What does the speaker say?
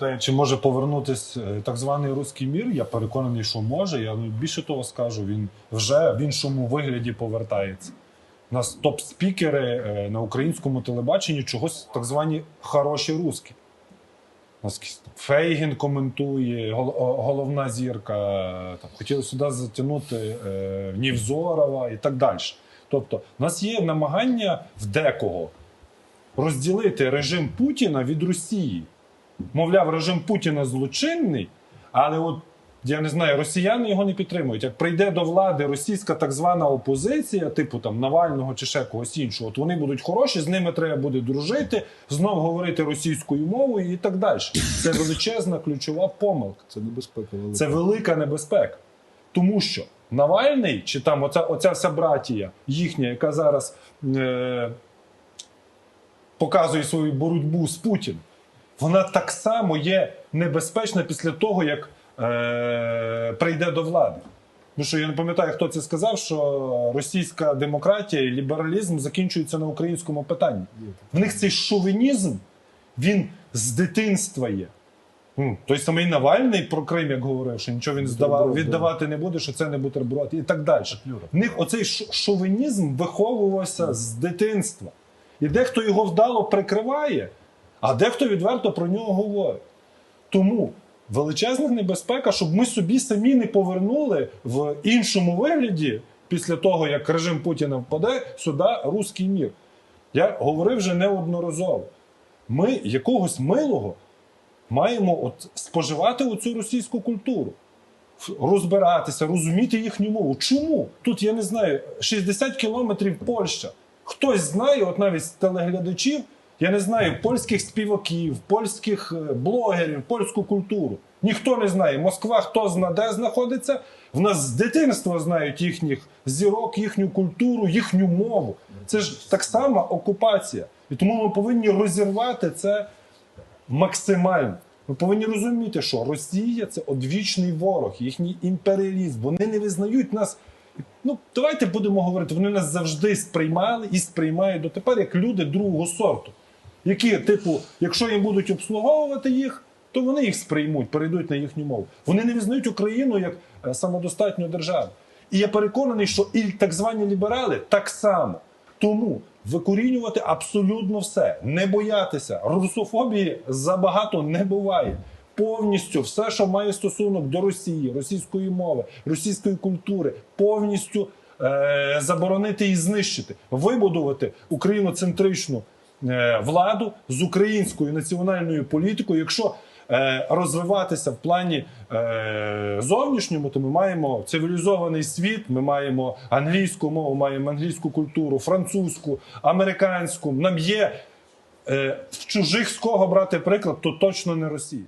питає, чи може повернутись е, так званий руський мір. Я переконаний, що може. Я ну, більше того скажу, він вже в іншому вигляді повертається. У нас топ-спікери е, на українському телебаченні чогось так звані хороші русські. Нас Фейгін коментує, головна зірка. е, Там, хотіли сюди затягнути е, Нівзорова і так далі. Тобто, у нас є намагання в декого розділити режим Путіна від Росії. Мовляв, режим Путіна злочинний, але от я не знаю, росіяни його не підтримують. Як прийде до влади російська так звана опозиція, типу там Навального чи ще когось іншого, от вони будуть хороші, з ними треба буде дружити, знов говорити російською мовою і так далі. Це величезна ключова помилка. Це небезпека велика. Це велика небезпека. Тому що Навальний, чи там оця, оця вся братія їхня, яка зараз е, показує свою боротьбу з Путіним, вона так само є небезпечна після того, як е, прийде до влади. Ну що я не пам'ятаю, хто це сказав, що російська демократія і лібералізм закінчуються на українському питанні. В них цей шовінізм, він з дитинства є. Ну, Той самий Навальний про Крим, як говорив, що нічого він здавав, віддавати не буде, що це не бутерброд і так далі. В них оцей шовінізм виховувався з дитинства. І дехто його вдало прикриває, а дехто відверто про нього говорить. Тому величезна небезпека, щоб ми собі самі не повернули в іншому вигляді, після того, як режим Путіна впаде, сюди руський мір. Я говорив вже неодноразово. Ми якогось милого маємо от споживати оцю російську культуру, розбиратися, розуміти їхню мову. Чому? Тут я не знаю, 60 кілометрів Польща. Хтось знає, от навіть з телеглядачів, я не знаю польських співаків, польських е, блогерів, польську культуру. Ніхто не знає. Москва хто зна, де знаходиться. В нас з дитинства знають їхніх зірок, їхню культуру, їхню мову. Це ж так само окупація. І тому ми повинні розірвати це максимально. Ми повинні розуміти, що Росія це одвічний ворог, їхній імперіалізм. Вони не визнають нас. Ну, давайте будемо говорити, вони нас завжди сприймали і сприймають дотепер як люди другого сорту. Які, типу, якщо їм будуть обслуговувати їх, то вони їх сприймуть, перейдуть на їхню мову. Вони не визнають Україну як е, самодостатню державу. І я переконаний, що і так звані ліберали так само. Тому викорінювати абсолютно все, не боятися. Русофобії забагато не буває. Повністю все, що має стосунок до Росії, російської мови, російської культури, повністю е- заборонити і знищити, вибудувати україноцентричну владу з українською національною політикою. Якщо е, розвиватися в плані е, зовнішньому, то ми маємо цивілізований світ, ми маємо англійську мову, маємо англійську культуру, французьку, американську. Нам є е, в чужих з кого брати приклад, то точно не Росія.